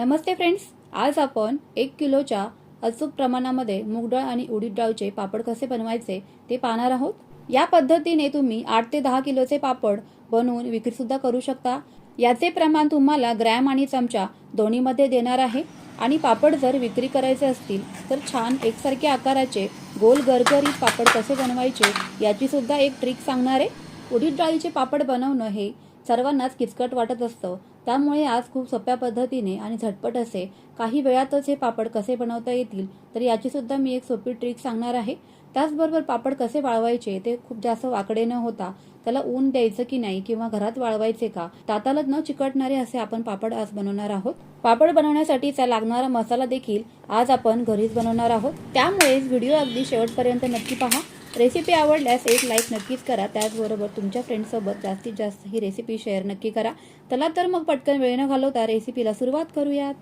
नमस्ते friends आज आपण एक किलोच्या अचूक प्रमाणामध्ये मूगडाळ आणि उडीद डाळचे पापड कसे बनवायचे ते पाहणार आहोत. या पद्धतीने तुम्ही आठ ते दहा किलोचे पापड बनवून विक्री सुद्धा करू शकता. याचे प्रमाण तुम्हाला ग्रॅम आणि चमचा दोन्हीमध्ये देणार आहे. आणि पापड जर विक्री करायचे असतील तर छान एकसारखे आकाराचे गोल गरगरीत पापड कसे बनवायचे याची सुद्धा एक ट्रिक सांगणार आहे. उडीद डाळीचे पापड बनवणं हे सर्वांनाच किचकट वाटत असतं. त्यामुळे आज खूप सोप्या पद्धतीने आणि झटपट असे काही वेळातच हे पापड कसे बनवता येतील तर याची सुद्धा मी एक सोपी ट्रिक सांगणार आहे. त्याचबरोबर पापड कसे वाळवायचे ते खूप जास्त वाकडे न होता त्याला ऊन द्यायचं की नाही किंवा घरात वाळवायचे का ताताला न चिकटणारे असे आपण पापड आज बनवणार आहोत. पापड बनवण्यासाठीचा लागणारा मसाला देखील आज आपण घरीच बनवणार आहोत. त्यामुळेच व्हिडिओ अगदी शेवटपर्यंत नक्की पहा. रेसिपी आवडल्यास एक लाईक नक्कीच करा. त्याचबरोबर तुमच्या फ्रेंडसोबत जास्तीत जास्त ही रेसिपी शेअर नक्की करा. चला तर मग पटकन वेळ न घालवता रेसिपीला सुरुवात करूयात.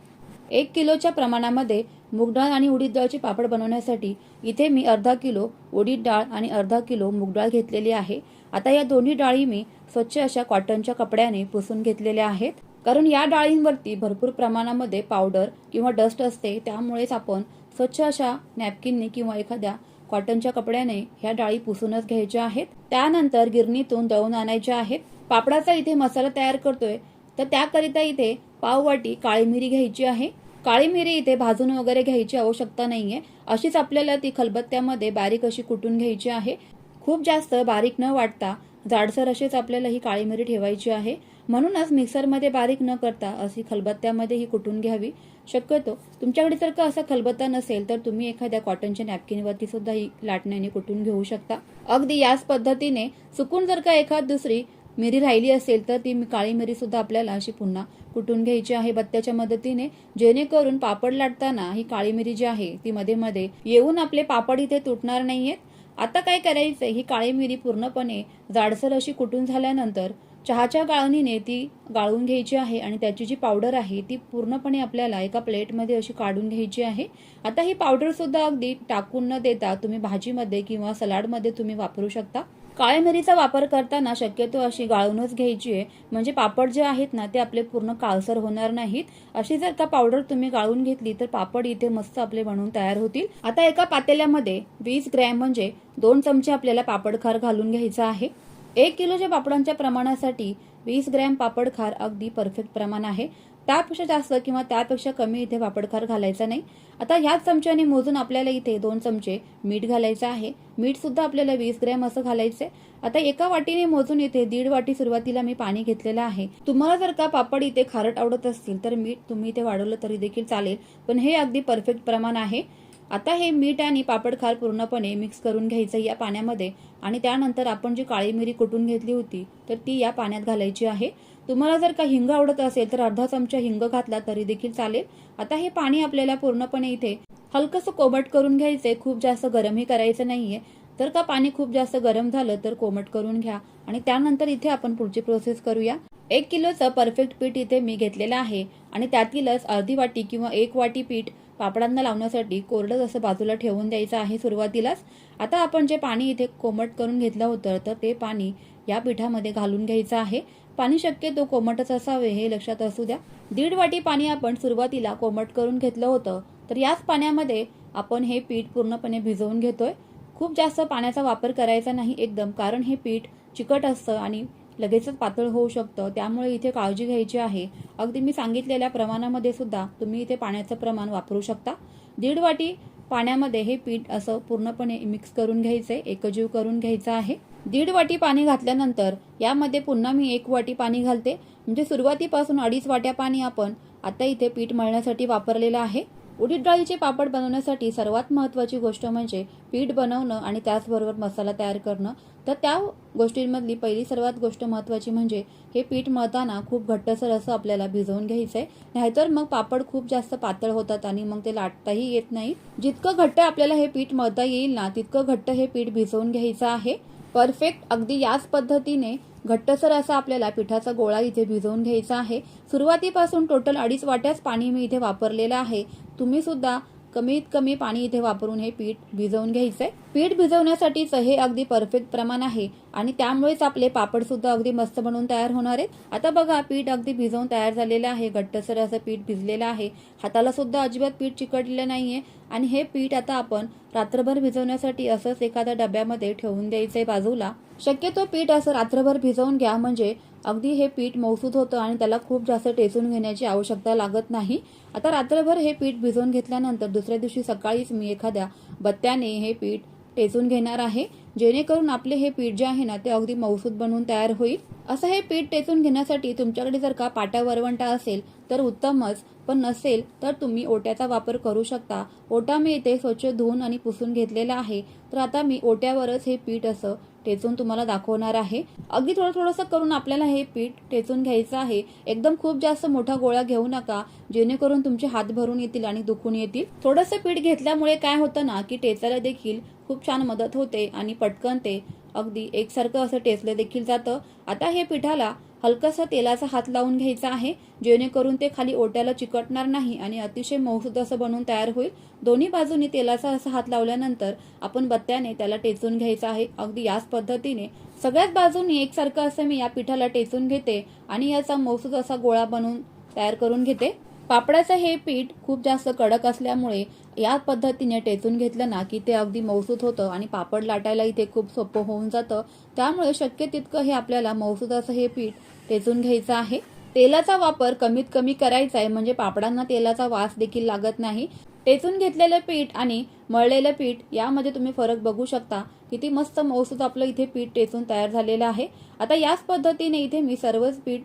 एक किलोच्या प्रमाणामध्ये मूग डाळ आणि उडीद डाळचे पापड बनवण्यासाठी इथे मी अर्धा किलो उडीद डाळ आणि अर्धा किलो मूग डाळ घेतलेली आहे. आता या दोन्ही डाळी मी स्वच्छ अशा कॉटनच्या कपड्याने पुसून घेतलेल्या आहेत. कारण या डाळींवरती भरपूर प्रमाणामध्ये पावडर किंवा डस्ट असते. त्यामुळेच आपण स्वच्छ अशा नॅपकिनने किंवा एखाद्या कॉटनच्या कपड्याने ह्या डाळी पुसूनच घ्यायच्या आहेत. त्यानंतर गिरणीतून दळून आणायच्या आहेत. पापडाचा इथे मसाला तयार करतोय. तर त्याकरिता इथे पाववाटी काळी मिरी घ्यायची आहे. काळी मिरी इथे भाजून वगैरे घ्यायची आवश्यकता नाहीये. अशीच आपल्याला ती खलबत्त्यामध्ये बारीक अशी कुटून घ्यायची आहे. खूप जास्त बारीक न वाटता जाडसर अशीच आपल्याला ही काळी मिरी ठेवायची आहे. म्हणूनच मिक्सरमध्ये बारीक न करता अशी खलबत्त्यामध्ये ही कुटून घ्यावी. शक्यतो तुमच्याकडे जर का असा खलबत्ता नसेल तर तुम्ही एखाद्या कॉटनच्या नॅपकिनवरती सुद्धा ही लाटण्याने कुटून घेऊ शकता. अगदी याच पद्धतीने चुकून जर का एखाद दुसरी मिरी राहिली असेल तर ती काळी मिरी सुद्धा आपल्याला अशी पुन्हा कुटून घ्यायची आहे बत्त्याच्या मदतीने. जेणेकरून पापड लाटताना ही काळी मिरी जी आहे ती मध्ये मध्ये येऊन आपले पापड इथे तुटणार नाहीयेत. आता काय करायचं ही काळी मिरी पूर्णपणे जाडसर अशी कुटून झाल्यानंतर चहाच्या गाळणीने ती गाळून घ्यायची आहे आणि त्याची जी पावडर आहे ती पूर्णपणे आपल्याला एका प्लेटमध्ये अशी काढून घ्यायची आहे. आता ही पावडरसुद्धा अगदी टाकून न देता तुम्ही भाजीमध्ये किंवा सलाडमध्ये तुम्ही वापरू शकता. काळ्या मिरीचा वापर करताना शक्यतो अशी गाळूनच घ्यायची आहे. म्हणजे पापड जे आहेत ना ते आपले पूर्ण काळसर होणार नाहीत. अशी जर का पावडर तुम्ही गाळून घेतली तर पापड इथे मस्त आपले बनवून तयार होतील. आता एका पातेल्यामध्ये वीस ग्रॅम म्हणजे दोन चमचे आपल्याला पापड खार घालून घ्यायचा आहे. एक किलोच्या पापडांच्या प्रमाणासाठी वीस ग्रॅम पापड खार अगदी परफेक्ट प्रमाण आहे. त्यापेक्षा जास्त किंवा त्यापेक्षा कमी इथे पापडखार घालायचा नाही. आता ह्याच चमच्याने मोजून आपल्याला इथे दोन चमचे मीठ घालायचं आहे. मीठ सुद्धा आपल्याला वीस ग्रॅम असं घालायचं आता एका वाटीने मोजून इथे दीड वाटी सुरुवातीला मी पाणी घेतलेलं आहे. तुम्हाला जर का पापड इथे खारट आवडत असतील तर मीठ तुम्ही इथे वाढवलं तरी देखील चालेल. पण हे अगदी परफेक्ट प्रमाण आहे. आता हे मीठ आणि पापड खाल पूर्णपणे मिक्स करून घ्यायचं या पाण्यामध्ये आणि त्यानंतर आपण जी काळी मिरी कुटून घेतली होती तर ती या पाण्यात घालायची आहे. तुम्हाला जर का हिंग आवडत असेल तर अर्धा चमचा हिंग घातला तरी देखील चालेल. आता हे पाणी आपल्याला पूर्णपणे इथे हलकंसं कोमट करून घ्यायचंय खूप जास्त गरमही करायचं नाहीये. तर का पाणी खूप जास्त गरम झालं तर कोमट करून घ्या. आणि त्यानंतर इथे आपण पुढची प्रोसेस करूया. एक किलोचं परफेक्ट पीठ इथे मी घेतलेलं आहे. आणि त्यातीलच अर्धी वाटी किंवा एक वाटी पीठ पापडांना लावण्यासाठी कोरडं असं बाजूला ठेवून द्यायचं आहे सुरुवातीलाच. आता आपण जे पाणी इथे कोमट करून घेतलं होतं तर ते पाणी या पिठामध्ये घालून घ्यायचं आहे. पाणी शक्यतो कोमटच असावे हे लक्षात असू द्या. दीड वाटी पाणी आपण सुरुवातीला कोमट करून घेतलं होतं तर याच पाण्यामध्ये आपण हे पीठ पूर्णपणे भिजवून घेतोय. खूप जास्त पाण्याचा वापर करायचा नाही एकदम कारण हे पीठ चिकट असतं आणि लगेचच पातळ होऊ शकतं. त्यामुळे इथे काळजी घ्यायची आहे. अगदी मी सांगितलेल्या प्रमाणामध्ये सुद्धा तुम्ही इथे पाण्याचं प्रमाण वापरू शकता. दीड वाटी पाण्यामध्ये हे पीठ असं पूर्णपणे मिक्स करून घ्यायचे एकजीव करून घ्यायचं आहे. दीड वाटी पाणी घातल्यानंतर यामध्ये पुन्हा मी एक वाटी पाणी घालते. म्हणजे सुरुवातीपासून अडीच वाट्या पाणी आपण आता इथे पीठ मळण्यासाठी वापरलेलं आहे. उडीद डाळीचे पापड बनवण्यासाठी सर्वात महत्त्वाची गोष्ट म्हणजे पीठ बनवणं आणि त्याचबरोबर मसाला तयार करणं. तर त्या गोष्टींमधली पहिली सर्वात गोष्ट महत्त्वाची म्हणजे हे पीठ मळताना खूप घट्टसर असं आपल्याला भिजवून घ्यायचंय. नाहीतर मग पापड खूप जास्त पातळ होतात आणि मग ते लाटताही येत नाही. जितकं घट्ट आपल्याला हे पीठ मळता येईल ना तितकं घट्ट हे पीठ भिजवून घ्यायचं आहे. परफेक्ट अगदी याच पद्धतीने घट्टसर असा आपल्याला पिठाचा गोळा इथे भिजवून घ्यायचा आहे. सुरुवातीपासून टोटल अडीच वाट्याच पाणी मी इथे वापरलेलं आहे. तुम्ही सुद्धा कमीत कमी पाणी इथे वापरून हे पीठ भिजवून घ्यायचंय. पीठ भिजवण्यासाठीचं हे अगदी परफेक्ट प्रमाण आहे. आणि त्यामुळेच आपले पापड सुद्धा अगदी मस्त बनवून तयार होणार आहेत. आता बघा पीठ अगदी भिजवून तयार झालेलं आहे. घट्टसर असं पीठ भिजलेलं आहे. हाताला सुद्धा अजिबात पीठ चिकटलेलं नाहीये. आणि हे पीठ आता आपण रात्रभर भिजवण्यासाठी असंच एखाद्या डब्यामध्ये ठेवून द्यायचंय बाजूला. शक्यतो पीठ असं रात्रभर भिजवून घ्या म्हणजे अगदी हे पीठ मौसूद होतं आणि त्याला खूप जास्त टेचून घेण्याची आवश्यकता लागत नाही. आता रात्रभर हे पीठ भिजवून घेतल्यानंतर दुसऱ्या दिवशी सकाळीच मी एखाद्या बत्त्याने हे पीठ टेचून घेणार आहे. जेणेकरून आपले हे पीठ जे आहे ना ते अगदी मौसूद बनवून तयार होईल. असं हे पीठ टेचून घेण्यासाठी तुमच्याकडे जर का पाटा वरवंटा असेल तर उत्तमच. पण नसेल तर तुम्ही ओट्याचा वापर करू शकता. ओटा मी इथे स्वच्छ धुवून आणि पुसून घेतलेला आहे. तर आता मी ओट्यावरच हे पीठ असं टेचून तुम्हाला दाखवणार आहे. अगदी थोडं थोडंसं करून आपल्याला हे पीठ टेचून घ्यायचं आहे. एकदम खूप जास्त मोठा गोळा घेऊ नका जेणेकरून तुमचे हात भरून येतील आणि दुखून येतील. थोडंसं पीठ घेतल्यामुळे काय होतं ना की टेचायला देखील खूप छान मदत होते आणि पटकन ते. अगदी एकसारखं असं टेचलं देखील जातं. आता हे पिठाला हलकासा तेलाचा हात लावून घ्यायचा आहे जेणेकरून ते खाली ओट्याला चिकटणार नाही आणि अतिशय मौसूद असं बनवून तयार होईल. दोन्ही बाजूनी तेलाचा असा हात लावल्यानंतर आपण बत्त्याने त्याला टेचून घ्यायचं आहे. अगदी याच पद्धतीने सगळ्याच बाजूनी एकसारखं असं मी या पिठाला टेचून घेते आणि याचा मौसूद असा गोळा बनवून तयार करून घेते. पापडाचं हे पीठ खूप जास्त कडक असल्यामुळे या पद्धतीने टेचून घेतलं ना की ते अगदी मौसूत होतं आणि पापड लाटायला इथे खूप सोपं होऊन जातं. त्यामुळे शक्य तितकं हे आपल्याला मौसूद असं हे पीठ टेचून घ्यायचं आहे. तेलाचा वापर कमीत कमी करायचा आहे म्हणजे पापडांना तेलाचा वास देखील लागत नाही. टेचून घेतलेलं पीठ आणि मळलेलं पीठ यामध्ये तुम्ही फरक बघू शकता. किती मस्त मौसूद आपलं इथे पीठ टेचून तयार झालेलं आहे. आता याच पद्धतीने इथे मी सर्वच पीठ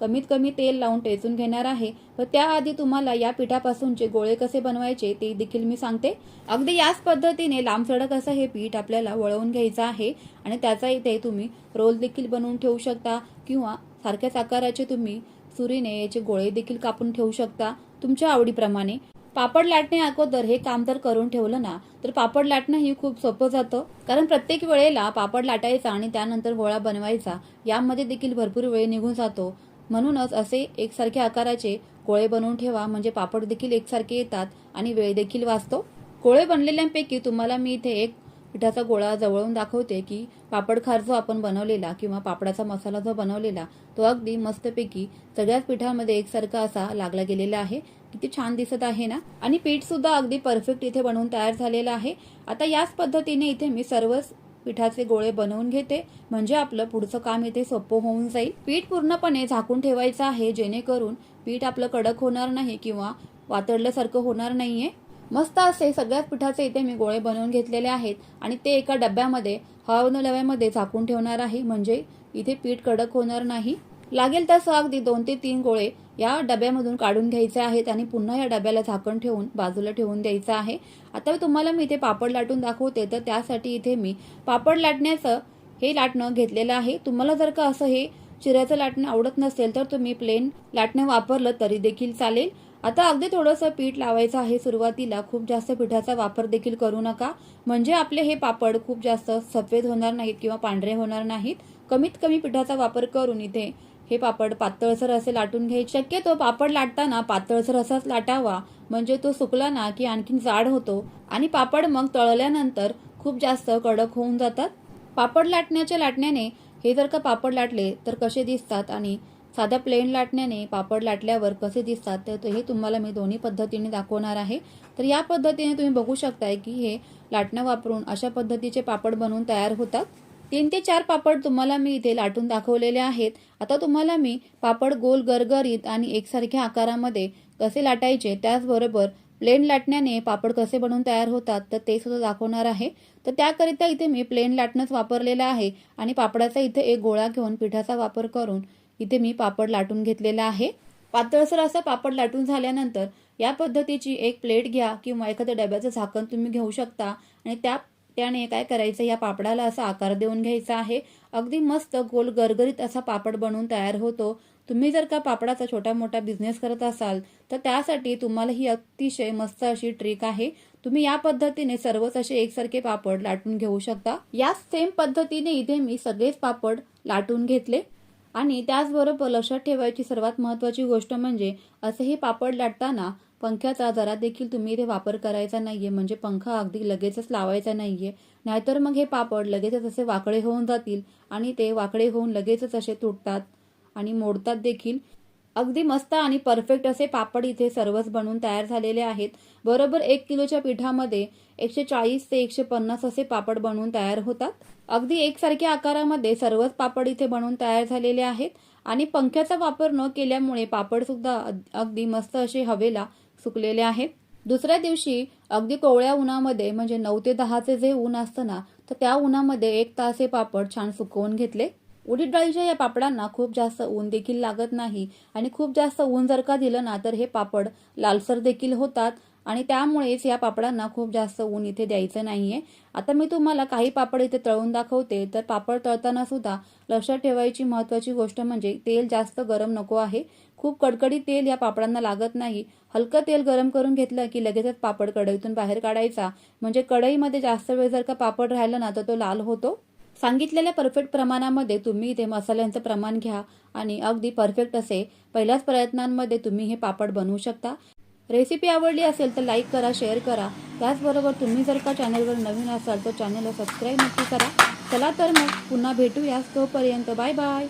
कमीत कमी तेल लावून टेचून घेणार आहे. व त्याआधी तुम्हाला या पिठापासूनचे गोळे कसे बनवायचे ते देखील मी सांगते. अगदी याच पद्धतीने लांब सडक असं हे पीठ आपल्याला वळवून घ्यायचं आहे. आणि त्याचा इथे तुम्ही रोल देखील बनवून ठेवू शकता. किंवा सारख्याच आकाराचे तुम्ही सुरीने याचे गोळे देखील कापून ठेवू शकता. तुमच्या आवडीप्रमाणे. पापड लाटणे अगोदर हे काम जर करून ठेवलं ना तर पापड लाटणं ही खूप सोपं जातं. कारण प्रत्येक वेळेला पापड लाटायचा आणि त्यानंतर गोळा बनवायचा. यामध्ये देखील भरपूर वेळ निघून जातो. म्हणूनच असे एकसारख्या आकाराचे कोळे बनवून ठेवा म्हणजे पापड देखील एकसारखे येतात आणि वेळ देखील वाचतो. कोळे बनलेल्यांपैकी तुम्हाला मी इथे एक पिठाचा गोळा जवळून दाखवते की पापड खार जो आपण बनवलेला किंवा पापडाचा मसाला जो बनवलेला तो अगदी मस्तपैकी सगळ्याच पिठामध्ये एकसारखा असा लागला गेलेला आहे. किती छान दिसत आहे ना? आणि पीठ सुद्धा अगदी परफेक्ट इथे बनवून तयार झालेलं आहे. आता याच पद्धतीने इथे मी सर्वच पिठाचे गोळे बनवून घेते. म्हणजे आपलं पुढचं काम इथे सोपं होऊन जाईल. पीठ पूर्णपणे झाकून ठेवायचं आहे जेणेकरून पीठ आपलं कडक होणार नाही किंवा वातडल्यासारखं होणार नाहीये. मस्त असे सगळ्याच पिठाचे इथे मी गोळे बनवून घेतलेले आहेत आणि ते एका डब्यामध्ये हवा लव्यामध्ये झाकून ठेवणार आहे. म्हणजे इथे पीठ कडक होणार नाही. लागेल तसं अगदी दोन ते तीन गोळे या डब्यामधून काढून घ्यायचे आहेत आणि पुन्हा या डब्याला झाकण ठेवून बाजूला ठेवून द्यायचं आहे. आता तुम्हाला मी इथे पापड लाटून दाखवते तर त्यासाठी इथे मी पापड लाटण्याचं हे लाटणं घेतलेलं आहे. तुम्हाला जर का असं हे चिऱ्याचं लाटणं आवडत नसेल तर तुम्ही प्लेन लाटणं वापरलं तरी देखील चालेल. आता अगदी थोडंसं पीठ लावायचं आहे सुरुवातीला. खूप जास्त पिठाचा वापर देखील करू नका. म्हणजे आपले हे पापड खूप जास्त सफेद होणार नाहीत किंवा पांढरे होणार नाहीत. कमीत कमी पिठाचा वापर करून इथे हे पापड पातळसर असे लाटून घ्यायचे. शक्यतो पापड लाटताना पातळसर असाच लाटावा. म्हणजे तो सुकला ना की आणखीन जाड होतो. आणि पापड मग तळल्यानंतर खूप जास्त कडक होऊन जातात. पापड लाटण्याच्या लाटण्याने हे जर का पापड लाटले तर कसे दिसतात? आणि साध्या प्लेन लाटण्याने पापड लाटल्यावर कसे दिसतात? तर हे तुम्हाला मी दोन्ही पद्धतीने दाखवणार आहे. तर या पद्धतीने तुम्ही बघू शकताय की हे लाटणं वापरून अशा पद्धतीचे पापड बनवून तयार होतात. तीन ते चार पापड तुम्हाला मी इथे लाटून दाखवलेले आहेत. आता तुम्हाला मी पापड गोल गरगरीत आणि एकसारख्या आकारामध्ये कसे लाटायचे त्याचबरोबर प्लेन लाटण्याने पापड कसे बनवून तयार होतात तर ते सुद्धा दाखवणार आहे. तर त्याकरिता इथे मी प्लेन लाटणंच वापरलेलं आहे आणि पापडाचा इथे एक गोळा घेऊन पिठाचा वापर करून इथे मी पापड लाटून घेतलेला आहे. पातळसर असा पापड लाटून झाल्यानंतर या पद्धतीची एक प्लेट घ्या किंवा एखाद्या डब्याचं झाकण तुम्ही घेऊ शकता आणि त्या त्याने काय करायचं? या पापडाला असा आकार देऊन घ्यायचा आहे. अगदी मस्त गोल गरगरीत असा पापड बनवून तयार होतो. तुम्ही जर का पापडाचा छोटा मोठा बिझनेस करत असाल तर त्यासाठी तुम्हाला ही अतिशय मस्त अशी ट्रिक आहे. तुम्ही या पद्धतीने सर्वच असे एकसारखे पापड लाटून घेऊ शकता. या सेम पद्धतीने इथे मी सगळेच पापड लाटून घेतले. आणि त्याचबरोबर लक्षात ठेवायची सर्वात महत्वाची गोष्ट म्हणजे असे हे पापड लाटताना पंख्याचा जरा देखील तुम्ही इथे वापर करायचा नाहीये. म्हणजे पंखा अगदी लगेचच लावायचा नाहीये. नाहीतर मग हे पापड लगेचच असे वाकडे होऊन जातील आणि ते वाकडे होऊन लगेचच असे तुटतात आणि मोडतात देखील. अगदी मस्त आणि परफेक्ट असे पापड इथे सर्वच बनवून तयार झालेले आहेत. बरोबर एक किलोच्या पिठामध्ये एकशे चाळीस ते एकशे पन्नास असे पापड बनवून तयार होतात. अगदी एकसारख्या आकारामध्ये सर्वच पापड इथे बनवून तयार झालेले आहेत. आणि पंख्याचा वापर न केल्यामुळे पापड सुद्धा अगदी मस्त असे हवेला सुकलेले आहेत. दुसऱ्या दिवशी अगदी कोवळ्या उन्हामध्ये म्हणजे नऊ ते दहाचे जे ऊन असतं ना तर त्या उन्हामध्ये एक तास हे पापड छान सुकवून घेतले. उडीद डाळीच्या या पापडांना खूप जास्त ऊन देखील लागत नाही आणि खूप जास्त ऊन जर का दिलं ना तर हे पापड लालसर देखील होतात आणि त्यामुळेच या पापडांना खूप जास्त ऊन इथे द्यायचं नाहीये. आता मी तुम्हाला काही पापड इथे तळून दाखवते. तर पापड तळताना सुद्धा लक्षात ठेवायची महत्वाची गोष्ट म्हणजे तेल जास्त गरम नको आहे. खूप कडकडीत तेल या पापडांना लागत नाही. हलकं तेल गरम करून घेतलं की लगेचच पापड कढईतून बाहेर काढायचा. म्हणजे कढईमध्ये जास्त वेळ जर का पापड राहिला ना तर तो लाल होतो. सांगितलेल्या परफेक्ट प्रमाणामध्ये तुम्ही इथे मसाल्यांचं प्रमाण घ्या आणि अगदी परफेक्ट असे पहिल्याच प्रयत्नांमध्ये तुम्ही हे पापड बनवू शकता. रेसिपी आवडली असेल तर लाईक करा शेअर करा. त्याचबरोबर तुम्ही जर का चॅनलवर नवीन असाल तर चॅनलला सबस्क्राईब नक्की करा. चला तर मग पुन्हा भेटूयाच तोपर्यंत. Bye bye